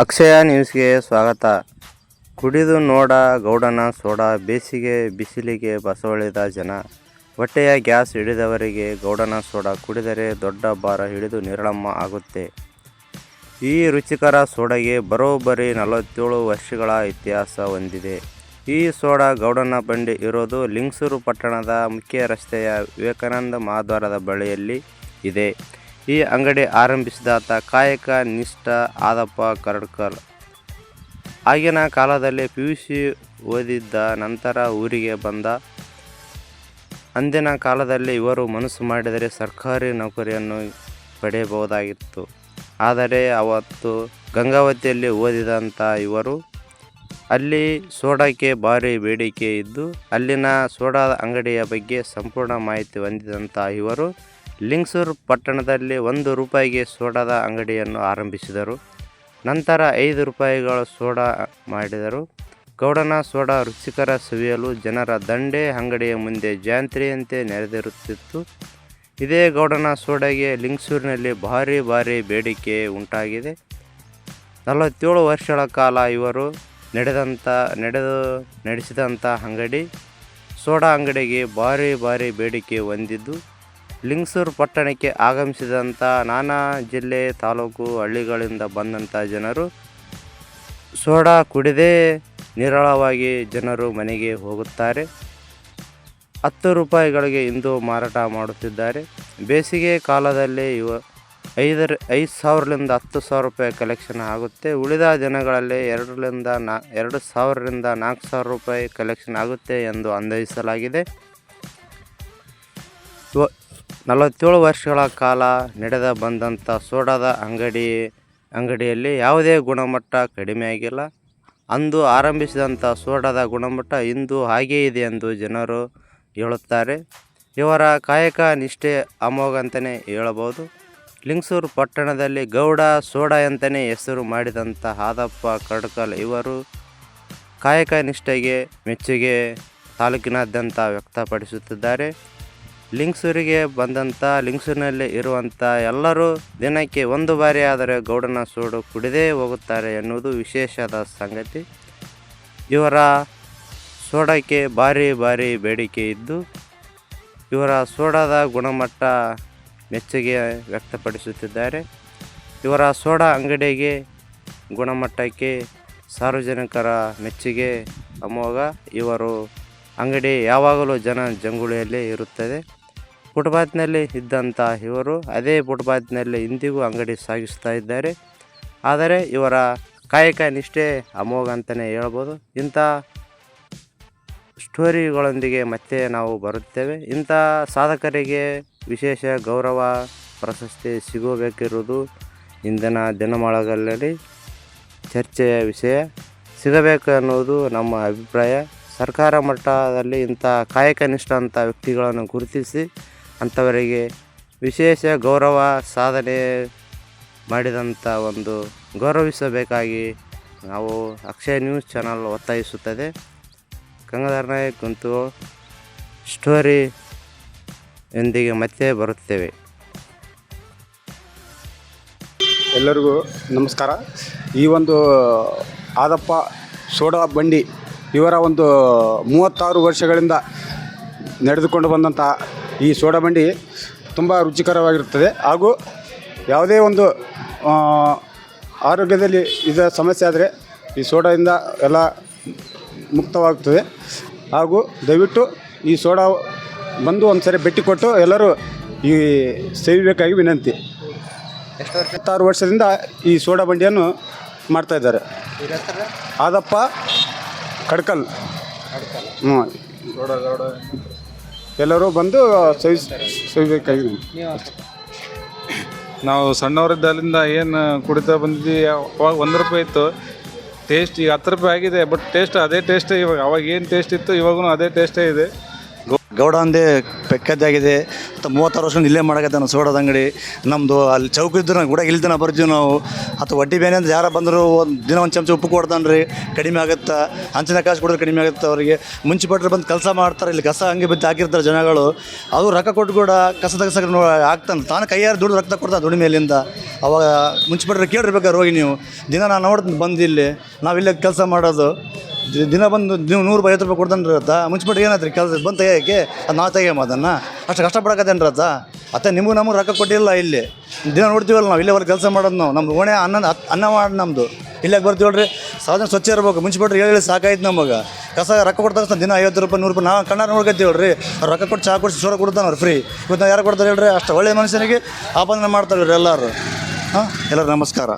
ಅಕ್ಷಯ ನ್ಯೂಸ್ಗೆ ಸ್ವಾಗತ. ಕುಡಿದು ನೋಡ ಗೌಡನ ಸೋಡಾ, ಬೇಸಿಗೆ ಬಿಸಿಲಿಗೆ ಬಸವಳಿದ ಜನ. ಹೊಟ್ಟೆಯ ಗ್ಯಾಸ್ ಹಿಡಿದವರಿಗೆ ಗೌಡನ ಸೋಡಾ ಕುಡಿದರೆ ದೊಡ್ಡ ಭಾರ ಹಿಡಿದು ನಿರಳಮ್ಮ ಆಗುತ್ತೆ. ಈ ರುಚಿಕರ ಸೋಡಗೆ ಬರೋಬ್ಬರಿ ನಲವತ್ತೇಳು ವರ್ಷಗಳ ಇತಿಹಾಸ ಹೊಂದಿದೆ. ಈ ಸೋಡಾ ಗೌಡನ ಬಂಡಿ ಇರೋದು ಲಿಂಗಸೂರು ಪಟ್ಟಣದ ಮುಖ್ಯ ರಸ್ತೆಯ ವಿವೇಕಾನಂದ ಮಹಾದ್ವಾರದ ಬಳಿಯಲ್ಲಿ ಇದೆ. ಈ ಅಂಗಡಿ ಆರಂಭಿಸಿದಾತ ಕಾಯಕ ನಿಷ್ಠ ಆದಪ್ಪ ಕರಡ್ಕರ್. ಆಗಿನ ಕಾಲದಲ್ಲಿ ಪಿ ಯು ಸಿ ಓದಿದ್ದ ನಂತರ ಊರಿಗೆ ಬಂದ. ಅಂದಿನ ಕಾಲದಲ್ಲಿ ಇವರು ಮನಸ್ಸು ಮಾಡಿದರೆ ಸರ್ಕಾರಿ ನೌಕರಿಯನ್ನು ಪಡೆಯಬಹುದಾಗಿತ್ತು. ಆದರೆ ಅವತ್ತು ಗಂಗಾವತಿಯಲ್ಲಿ ಓದಿದಂಥ ಇವರು ಅಲ್ಲಿ ಸೋಡಾಕ್ಕೆ ಭಾರಿ ಬೇಡಿಕೆ ಇದ್ದು, ಅಲ್ಲಿನ ಸೋಡಾದ ಅಂಗಡಿಯ ಬಗ್ಗೆ ಸಂಪೂರ್ಣ ಮಾಹಿತಿ ಹೊಂದಿದಂಥ ಇವರು ಲಿಂಗಸೂರು ಪಟ್ಟಣದಲ್ಲಿ ಒಂದು ರೂಪಾಯಿಗೆ ಸೋಡಾದ ಅಂಗಡಿಯನ್ನು ಆರಂಭಿಸಿದರು. ನಂತರ ಐದು ರೂಪಾಯಿಗಳ ಸೋಡಾ ಮಾಡಿದರು. ಗೌಡನ ಸೋಡಾ ರುಚಿಕರ ಸವಿಯಲು ಜನರ ದಂಡೆ ಅಂಗಡಿಯ ಮುಂದೆ ಜಾಂತ್ರಿಯಂತೆ ನೆರೆದಿರುತ್ತಿತ್ತು. ಇದೇ ಗೌಡನ ಸೋಡಾಗೆ ಲಿಂಗಸೂರಿನಲ್ಲಿ ಭಾರಿ ಭಾರಿ ಬೇಡಿಕೆ ಉಂಟಾಗಿದೆ. ನಲವತ್ತೇಳು ವರ್ಷಗಳ ಕಾಲ ಇವರು ನಡೆದಂಥ ನಡೆದು ನಡೆಸಿದಂಥ ಅಂಗಡಿ, ಸೋಡಾ ಅಂಗಡಿಗೆ ಭಾರಿ ಭಾರಿ ಬೇಡಿಕೆ ಹೊಂದಿದ್ದು. ಲಿಂಗಸೂರು ಪಟ್ಟಣಕ್ಕೆ ಆಗಮಿಸಿದಂಥ ನಾನಾ ಜಿಲ್ಲೆ, ತಾಲೂಕು, ಹಳ್ಳಿಗಳಿಂದ ಬಂದಂಥ ಜನರು ಸೋಡಾ ಕುಡಿದೇ ನಿರಳವಾಗಿ ಜನರು ಮನೆಗೆ ಹೋಗುತ್ತಾರೆ. ಹತ್ತು ರೂಪಾಯಿಗಳಿಗೆ ಇಂದು ಮಾರಾಟ ಮಾಡುತ್ತಿದ್ದಾರೆ. ಬೇಸಿಗೆ ಕಾಲದಲ್ಲಿ ಇವ ಐದರ, ಐದು ಸಾವಿರದಿಂದ ಹತ್ತು ಸಾವಿರ ರೂಪಾಯಿ ಕಲೆಕ್ಷನ್ ಆಗುತ್ತೆ. ಉಳಿದ ದಿನಗಳಲ್ಲಿ ಎರಡರಿಂದ ನಾ, ಎರಡು ಸಾವಿರದಿಂದ ನಾಲ್ಕು ಸಾವಿರ ರೂಪಾಯಿ ಕಲೆಕ್ಷನ್ ಆಗುತ್ತೆ ಎಂದು ಅಂದಾಜಿಸಲಾಗಿದೆ. ನಲವತ್ತೇಳು ವರ್ಷಗಳ ಕಾಲ ನಡೆದ ಬಂದಂಥ ಸೋಡಾದ ಅಂಗಡಿ, ಅಂಗಡಿಯಲ್ಲಿ ಯಾವುದೇ ಗುಣಮಟ್ಟ ಕಡಿಮೆ ಆಗಿಲ್ಲ. ಅಂದು ಆರಂಭಿಸಿದಂಥ ಸೋಡಾದ ಗುಣಮಟ್ಟ ಇಂದು ಹಾಗೇ ಇದೆ ಎಂದು ಜನರು ಹೇಳುತ್ತಾರೆ. ಇವರ ಕಾಯಕ ನಿಷ್ಠೆ ಅಮೋಘ ಅಂತಲೇ ಹೇಳಬಹುದು. ಲಿಂಗಸೂರು ಪಟ್ಟಣದಲ್ಲಿ ಗೌಡ ಸೋಡಾ ಅಂತಲೇ ಹೆಸರು ಮಾಡಿದಂಥ ಹಾದಪ್ಪ ಕಡ್ಕಲ್ ಇವರು ಕಾಯಕ ನಿಷ್ಠೆಗೆ, ಮೆಚ್ಚುಗೆ ತಾಲೂಕಿನಾದ್ಯಂತ ವ್ಯಕ್ತಪಡಿಸುತ್ತಿದ್ದಾರೆ. ಲಿಂಗಸೂರಿಗೆ ಬಂದಂಥ ಲಿಂಗ್ಸೂರಿನಲ್ಲಿ ಇರುವಂಥ ಎಲ್ಲರೂ ದಿನಕ್ಕೆ ಒಂದು ಬಾರಿ ಆದರೆ ಗೌಡನ ಸೋಡು ಕುಡಿದೇ ಹೋಗುತ್ತಾರೆ ಎನ್ನುವುದು ವಿಶೇಷದ ಸಂಗತಿ. ಇವರ ಸೋಡಕ್ಕೆ ಭಾರಿ ಭಾರಿ ಬೇಡಿಕೆ ಇದ್ದು, ಇವರ ಸೋಡಾದ ಗುಣಮಟ್ಟ ಮೆಚ್ಚುಗೆ ವ್ಯಕ್ತಪಡಿಸುತ್ತಿದ್ದಾರೆ. ಇವರ ಸೋಡಾ ಅಂಗಡಿಗೆ ಗುಣಮಟ್ಟಕ್ಕೆ ಸಾರ್ವಜನಿಕರ ಮೆಚ್ಚುಗೆ ಅಮೋಘ. ಇವರು ಅಂಗಡಿ ಯಾವಾಗಲೂ ಜನ ಜಂಗುಳಿಯಲ್ಲಿ ಇರುತ್ತದೆ. ಫುಟ್ಪಾತ್ನಲ್ಲಿ ಇದ್ದಂಥ ಇವರು ಅದೇ ಫುಟ್ಪಾತ್ನಲ್ಲಿ ಇಂದಿಗೂ ಅಂಗಡಿ ಸಾಗಿಸ್ತಾ ಇದ್ದಾರೆ. ಆದರೆ ಇವರ ಕಾಯಕ ನಿಷ್ಠೆ ಅಮೋಘ ಅಂತಲೇ ಹೇಳ್ಬೋದು. ಇಂಥ ಸ್ಟೋರಿಗಳೊಂದಿಗೆ ಮತ್ತೆ ನಾವು ಬರುತ್ತೇವೆ. ಇಂಥ ಸಾಧಕರಿಗೆ ವಿಶೇಷ ಗೌರವ, ಪ್ರಶಸ್ತಿ ಸಿಗಬೇಕಿರುವುದು ಇಂದಿನ ದಿನಮಾಳಗಲ್ಲಲ್ಲಿ ಚರ್ಚೆಯ ವಿಷಯ. ಸಿಗಬೇಕು ಅನ್ನೋದು ನಮ್ಮ ಅಭಿಪ್ರಾಯ. ಸರ್ಕಾರ ಮಟ್ಟದಲ್ಲಿ ಇಂಥ ಕಾಯಕ ನಿಷ್ಠ ಅಂತ ವ್ಯಕ್ತಿಗಳನ್ನು ಗುರುತಿಸಿ ಅಂಥವರಿಗೆ ವಿಶೇಷ ಗೌರವ ಸಾಧನೆ ಮಾಡಿದಂಥ ಒಂದು ಗೌರವಿಸಬೇಕಾಗಿ ನಾವು ಅಕ್ಷಯ ನ್ಯೂಸ್ ಚಾನಲ್ ಒತ್ತಾಯಿಸುತ್ತದೆ. ಗಂಗಾಧರ ನಾಯಕ್ ಕುಂತು ಸ್ಟೋರಿ ಎಂದಿಗೆ ಮತ್ತೆ ಬರುತ್ತೇವೆ. ಎಲ್ಲರಿಗೂ ನಮಸ್ಕಾರ. ಈ ಒಂದು ಆದಪ್ಪ ಸೋಡಾ ಬಂಡಿ ಇವರ ಒಂದು ಮೂವತ್ತಾರು ವರ್ಷಗಳಿಂದ ನಡೆದುಕೊಂಡು ಬಂದಂಥ ಈ ಸೋಡಾ ಬಂಡಿ ತುಂಬ ರುಚಿಕರವಾಗಿರುತ್ತದೆ. ಹಾಗೂ ಯಾವುದೇ ಒಂದು ಆರೋಗ್ಯದಲ್ಲಿ ಇದ ಸಮಸ್ಯೆ ಆದರೆ ಈ ಸೋಡಾದಿಂದ ಎಲ್ಲ ಮುಕ್ತವಾಗುತ್ತದೆ. ಹಾಗೂ ದಯವಿಟ್ಟು ಈ ಸೋಡಾ ಬಂದು ಒಂದು ಸರಿ ಭೇಟಿ ಕೊಟ್ಟು ಎಲ್ಲರೂ ಈ ಸೇವಿಬೇಕಾಗಿ ವಿನಂತಿ. ಹತ್ತಾರು ವರ್ಷದಿಂದ ಈ ಸೋಡಾ ಬಂಡಿಯನ್ನು ಮಾಡ್ತಾ ಇದ್ದಾರೆ. ಆದಪ್ಪ ಕಡ್ಕಲ್. ಹ್ಞೂ ಎಲ್ಲರೂ ಬಂದು ಸೇವಿ ಸೇವಿಬೇಕಾಗಿ ವಿನಂತಿ ನಾವು ಸಣ್ಣವರಿದ್ದಲ್ಲಿಂದ ಏನು ಕುಡಿತಾ ಬಂದಿದ್ವಿ ಅವಾಗ ಒಂದು ರೂಪಾಯಿ ಇತ್ತು. ಟೇಸ್ಟ್ ಈಗ ಹತ್ತು ರೂಪಾಯಿ ಆಗಿದೆ ಬಟ್ ಟೇಸ್ಟ್ ಅದೇ ಟೇಸ್ಟೇ ಇವಾಗ, ಅವಾಗ ಏನು ಟೇಸ್ಟ್ ಇತ್ತು ಇವಾಗೂ ಅದೇ ಟೇಸ್ಟೇ ಇದೆ. ಗೌಡ ಅಂದೇ ಪೆಕ್ಕದ್ದಾಗಿದೆ. ಮೂವತ್ತಾರು ವರ್ಷ ಇಲ್ಲೇ ಮಾಡಕತ್ತೆ ನಾನು ಸೋಡದ ಅಂಗಡಿ ನಮ್ಮದು ಅಲ್ಲಿ ಚೌಕ ಇದ್ರೆ ನಾವು ಇಲ್ಲಿ ತನಕ ಬರ್ತೀವಿ ನಾವು. ಅಥವಾ ಒಡ್ಡಿ ಬೇನೆ ಅಂತ ಯಾರು ಬಂದರೂ ಒಂದು ದಿನ ಒಂದು ಚಮಚ ಉಪ್ಪು ಕೊಡ್ತಾನೆ ರೀ ಕಡಿಮೆ ಆಗುತ್ತೆ. ಹಂಚಿನ ಕಾಸು ಕೊಡಿದ್ರೆ ಕಡಿಮೆ ಆಗುತ್ತೆ ಅವರಿಗೆ. ಮುಂಚಿಪಟ್ರೆ ಬಂದು ಕೆಲಸ ಮಾಡ್ತಾರೆ, ಇಲ್ಲಿ ಕಸ ಹಂಗೆ ಬಿದ್ದು ಹಾಕಿರ್ತಾರೆ ಜನಗಳು. ಅದು ರೊಕ್ಕ ಕೊಟ್ಟು ಕೂಡ ಕಸ ತೆಗ್ಸಕ್ಕೆ ಆಗ್ತಾನೆ. ತಾನು ಕೈಯಾರು ದುಡ್ಡು ರಕ್ತ ಕೊಡ್ತಾರೆ ದುಡಿಮೆಯಲ್ಲಿಂದ ಅವಾಗ ಮುಂಚಿಪಟ್ರೆ ಕೇಳಿರ್ಬೇಕಾರೆ ಹೋಗಿ ನೀವು? ದಿನ ನಾನು ನೋಡ್ತೀನಿ ಬಂದು ಇಲ್ಲಿ. ನಾವು ಇಲ್ಲಿ ಕೆಲಸ ಮಾಡೋದು. ದಿನ ಬಂದು ನೀವು ನೂರು ರೂಪಾಯಿ, ಐವತ್ತು ರೂಪಾಯಿ ಕೊಡ್ತಾನೆ ರತ್ತ ಮುಂಚಿಪಟ್ಟು ಏನಾಯ್ತು ರೀ ಕೆಲಸ ಬಂದು ತೆಗಿಯೋಕ್ಕೆ? ಅದು ನಾವು ತೆಗಿಯಮ್ಮ ಅದನ್ನು. ಅಷ್ಟು ಕಷ್ಟಪಡಕತ್ತೇನು ರತ್ತ ಅತ್ತೆ, ನಿಮಗೂ ನಮಗೆ ರೊಕ್ಕ ಕೊಟ್ಟಿಲ್ಲ ಇಲ್ಲಿ. ದಿನ ನೋಡ್ತೀವಲ್ಲ ನಾವು, ಇಲ್ಲೇ ಕೆಲಸ ಮಾಡೋದು ನಾವು. ನಮ್ದು ಓಣೆ ಅನ್ನ ಅನ್ನ ಮಾಡಿ ನಮ್ಮದು ಇಲ್ಲೇ ನೋಡ್ರಿ? ಸಾಧನ ಸ್ವಚ್ಛ ಇರ್ಬೇಕು. ಮುಂಚಿಪಟ್ರೆ ಹೇಳಿ ಹೇಳಿ ಸಾಕಾಯ್ತು ನಮಗೆ. ಕಸ ರೊಕ್ಕ ಕೊಡ್ತಾ ದಿನ ಐವತ್ತು ರೂಪಾಯಿ, ನೂರು ರೂಪಾಯಿ, ನಾವು ಕಣ್ಣಾರ ನೋಡ್ಕೊತೀವಿ ಅವ್ರು ರೊಕ್ಕ ಕೊಟ್ಟು ಚಾ ಕೊಡಿಸಿ ಸೋರ ಕೊಡ್ತಾನೆ ಫ್ರೀ. ಇವತ್ತು ಯಾರು ಕೊಡ್ತಾರೆ ಹೇಳ್ರಿ? ಅಷ್ಟು ಒಳ್ಳೆ ಮನುಷ್ಯನಿಗೆ ಆಪಾದನೆ ಮಾಡ್ತಾರೆ ಎಲ್ಲರೂ. ಹಾಂ? ಎಲ್ಲರೂ ನಮಸ್ಕಾರ.